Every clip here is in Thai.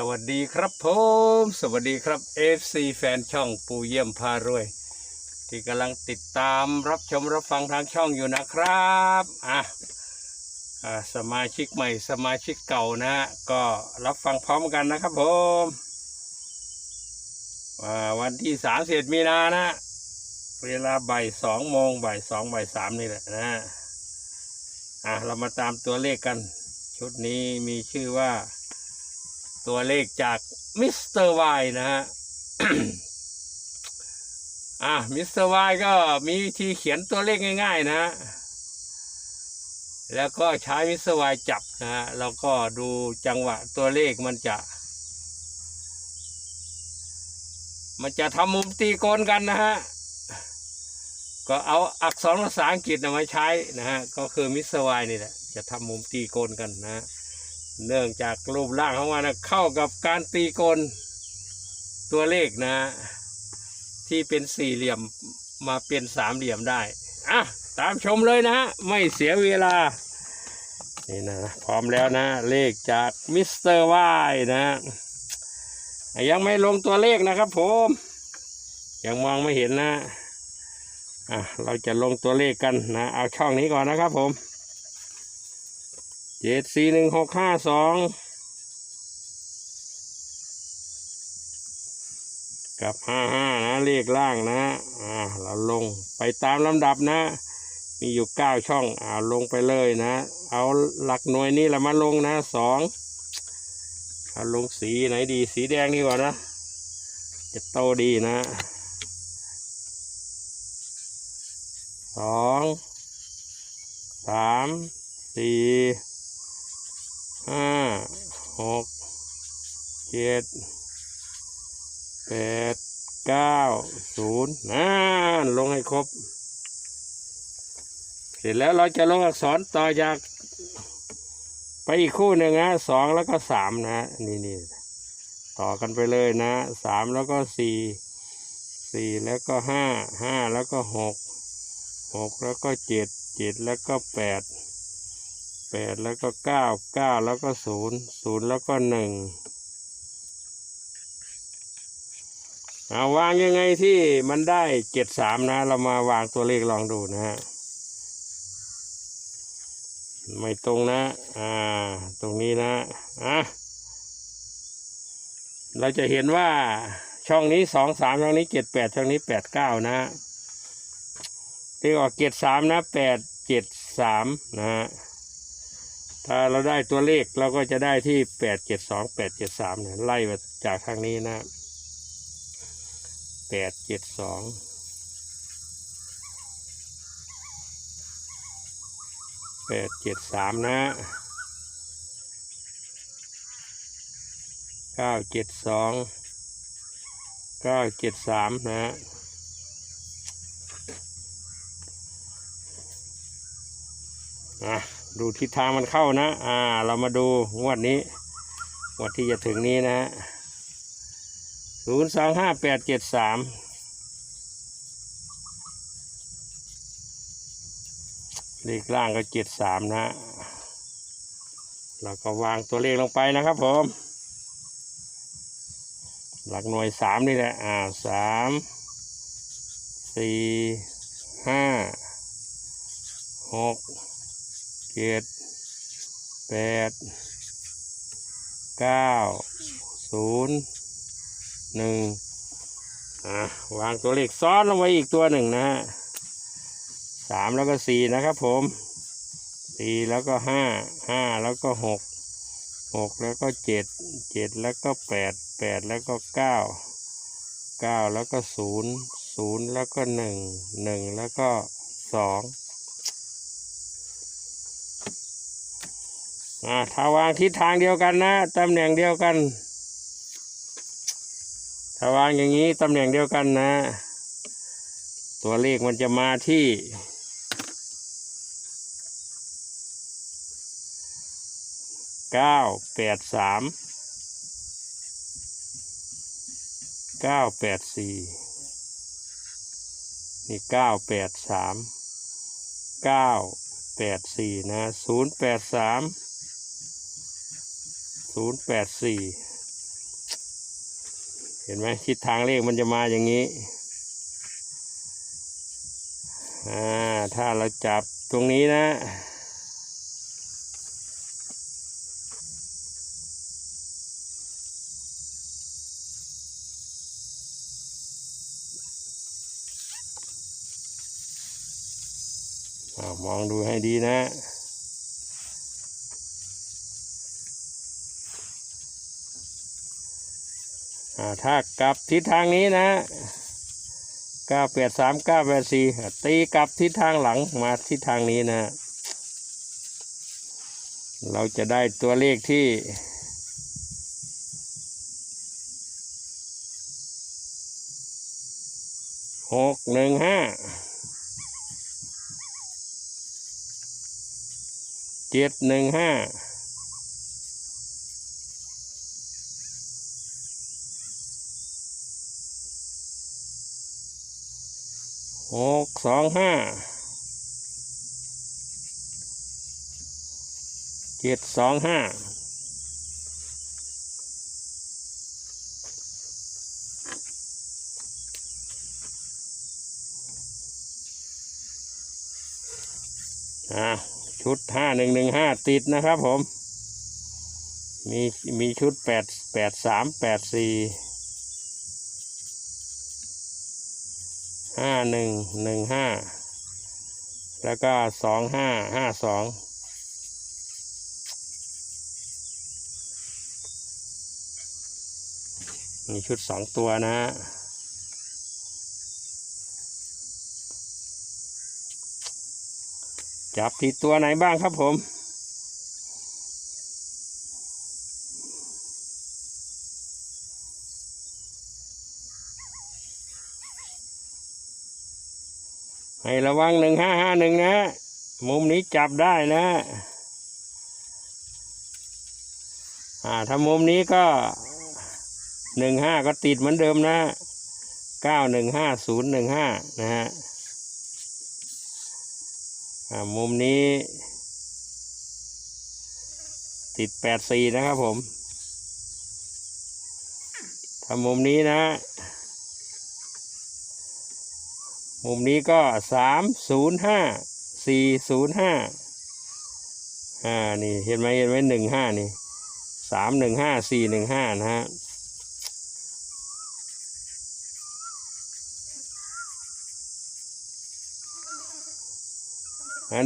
สวัสดีครับผม สวัสดีครับ FC แฟนช่องปูเยี่ยมพารวย ที่กำลังติดตามรับชมรับฟังทางช่องอยู่นะครับอะอ่าสมาชิกใหม่สมาชิกเก่านะฮะก็รับฟังพร้อมกันนะครับผมวันที่สามสิบมีนานะ เวลาบ่ายสองโมงบ่ายสองบ่ายสามนี่แหละนะอะเรามาตามตัวเลขกัน ชุดนี้มีชื่อว่า ตัวเลขจากมิสเตอร์วนะฮะอะมิสเตอร์วก็มีวิธีเขียนตัวเลขง่ายๆนะฮะแล้วก็ใช้มิสเตอร์วจับนะฮะแล้วก็ดูจังหวะตัวเลขมันจะ มันจะทำมุมตีโกนกันนะฮะก็เอาอักษรภาษาอังกฤษมาใช้นะฮะก็คือมิสเตอร์วนี่แหละจะทำมุมตีโกนกันนะฮะ เนื่องจากรูปร่างของมันนะเข้ากับการตีกนตัวเลขนะ ที่เป็นสี่เหลี่ยมมาเป็นสามเหลี่ยมได้อะตามชมเลยนะ ไม่เสียเวลา นี่นะ พร้อมแล้วนะ เลขจากมิสเตอร์วายนะ ยังไม่ลงตัวเลขนะครับผม ยังมองไม่เห็นนะอะเราจะลงตัวเลขกันนะ เอาช่องนี้ก่อนนะครับผม เจ็ดสี่หนึ่งหกห้าสองกับห้าห้านะเลขล่างนะอ่าเราลงไปตามลำดับนะ มีอยู่เก้าช่องอ่าลงไปเลยนะ เอาหลักหน่วยนี่แหละมาลงนะสองเอาลงสีไหนดีสีแดงดีกว่านะ จะโตดีนะสองสามสี่ ห้าหกเจ็ดแปดเก้าศูนย์นั่นลงให้ครบ เสร็จแล้วเราจะลงอักษรต่อจาก ไปอีกคู่หนึ่งนะสองแล้วก็สามนะนี่นี่ต่อกันไปเลยนะสามแล้วก็สี่สี่แล้วก็ห้าห้าแล้วก็หกหกแล้วก็เจ็ดเจ็ดแล้วก็แปด แปดแล้วก็เก้าเก้าแล้วก็ศูนย์ศูนย์แล้วก็หนึ่งเอาวางยังไงที่มันได้เจ็ดสามนะ เรามาวางตัวเลขลองดูนะฮะไม่ตรงนะ อ่า ตรงนี้นะอะเราจะเห็นว่าช่องนี้สองสามช่องนี้เจ็ดแปดช่องนี้แปดเก้านะที่ออกเจ็ดสามนะแปดเจ็ดสามนะฮะ ถ้าเราได้ตัวเลขเราก็จะได้ที่แปดเจ็ดสองแปดเจ็ดสามเนี่ยไล่มาจากทางนี้นะแปดเจ็ดสองแปดเจ็ดสามนะเก้าเจ็ดสองเก้าเจ็ดสามนะอะ ดูทิศทางมันเข้านะ อ่า เรามาดูงวดนี้ งวดที่จะถึงนี้นะศูนย์สองห้าแปดเจ็ดสามเลขล่างก็เจ็ดสามนะเราก็วางตัวเลขลงไปนะครับผม หลักหน่วยสามนี่แหละ อ่าสามสี่ห้าหก เจ็ดแปดเก้าศูนย์หนึ่งอะวางตัวเลขซ้อนลงไว้อีกตัวหนึ่งนะฮะสามแล้วก็สี่นะครับผมสี่แล้วก็ห้าห้าแล้วก็หกหกแล้วก็เจ็ดเจ็ดแล้วก็แปดแปดแล้วก็เก้าเก้าแล้วก็ศูนย์ศูนย์แล้วก็หนึ่งหนึ่งแล้วก็สอง อาถ้าวางทิศทางเดียวกันนะตำแหน่งเดียวกัน ถ้าวางอย่างนี้ตำแหน่งเดียวกันนะ ตัวเลขมันจะมาที่เก้าแปดสามเก้าแปดสี่นี่เก้าแปดสามเก้าแปดสี่นะศูนย์แปดสาม ศูนย์แปดสี่เห็นไหมทิศทางเลขมันจะมาอย่างนี้อ่าถ้าเราจับตรงนี้นะ มองดูให้ดีนะ อ่าถ้ากลับทิศทางนี้นะเก้าแปดสามเก้าแปดสี่ตีกลับทิศทางหลังมาทิศทางนี้นะ เราจะได้ตัวเลขที่หกหนึ่งห้าเจ็ดหนึ่งห้า หกสองห้าเจ็ดสองห้าอ่าชุดห้าหนึ่งหนึ่งห้าติดนะครับผม มีมีชุดแปดแปดสามแปดสี่ ห้าหนึ่งหนึ่งห้าแล้วก็สองห้าห้าสองมีชุดสองตัวนะฮะจับที่ตัวไหนบ้างครับผม ให้ระวังหนึ่งห้าห้าหนึ่งนะมุมนี้จับได้นะอ่าถ้ามุมนี้ก็หนึ่งห้าก็ติดเหมือนเดิมนะเก้าหนึ่งห้าศูนย์หนึ่งห้านะฮะอ่ามุมนี้ ติดแปดสี่นะครับผมถ้ามุมนี้นะ มุมนี้ก็สามศูนย์ห้าสี่ศูนย์ห้าอ่านี่เห็นไหมเห็นไหมหนึ่งห้านี่สามหนึ่งห้าสี่หนึ่งห้านะฮะ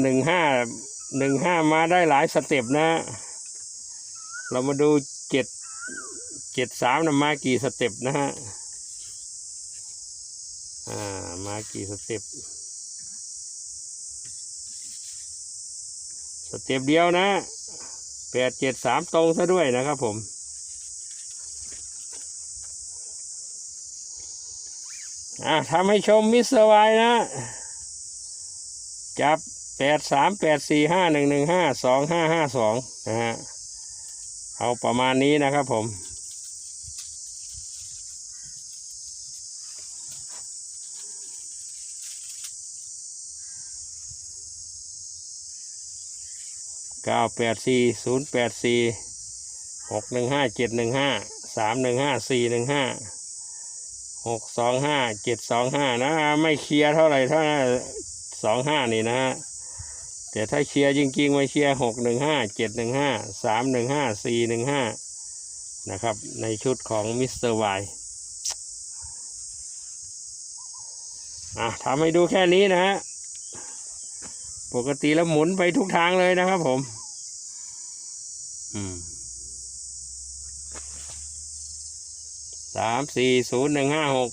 หนึ่งห้าหนึ่งห้ามาได้หลายสเต็ปนะ เรามาดูเจ็ดเจ็ดสามนะมากี่สเต็ปนะฮะ อ่า มากี่สเต็ปสเต็ปเดียวนะแปดเจ็ดสามตรงซะด้วยนะครับผม อ่าทำให้ชมมิสเตอร์ไวนะ จับแปดสามแปดสี่ห้าหนึ่งหนึ่งห้าสองห้าห้าสองนะฮะ เอาประมาณนี้นะครับผม เก้าแปดสี่ศูนย์แปดสี่หกหนึ่งห้าเจ็ดหนึ่งห้าสามหนึ่งห้าสี่หนึ่งห้าหกสองห้าเจ็ดสองห้านะไม่เคลียร์เท่าไหร่เท่านั้นสองห้านี่นะฮะแต่ถ้าเชียร์จริงๆมาเชียร์หกหนึ่งห้าเจ็ดหนึ่งห้าสามหนึ่งห้าสี่หนึ่งห้านะครับ ในชุดของมิสเตอร์ไวอะทำให้ดูแค่นี้นะฮะ ปกติแล้วหมุนไปทุกทางเลยนะครับผม อืมสามสี่ศูนย์หนึ่งห้าหก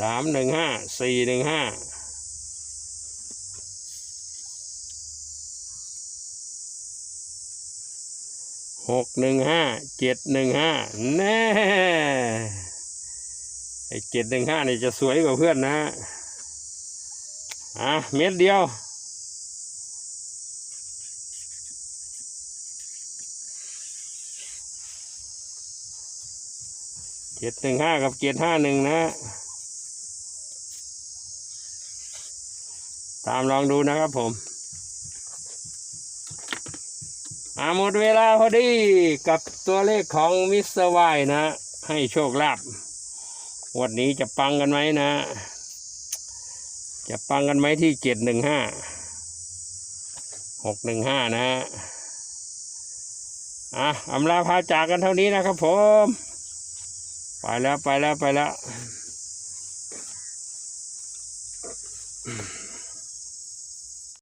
สามหนึ่งห้าสี่หนึ่งห้าหกหนึ่งห้าเจ็ดหนึ่งห้าแน่ ไอ้เจ็ดหนึ่งห้านี่จะสวยกว่าเพื่อนนะฮะอะเม็ดเดียว เจ็ดหนึ่งห้ากับเจ็ดห้าหนึ่งนะ ตามลองดูนะครับผมอาหมดเวลาพอดีกับตัวเลขของมิสเตอร์วายนะ ให้โชคลาภ วันนี้จะปังกันไหมนะ จะปังกันไหมที่เจ็ดหนึ่งห้าหกหนึ่งห้านะฮะอะอำลาพาจากกันเท่านี้นะครับผม ไปแล้วไปแล้วไปแล้ว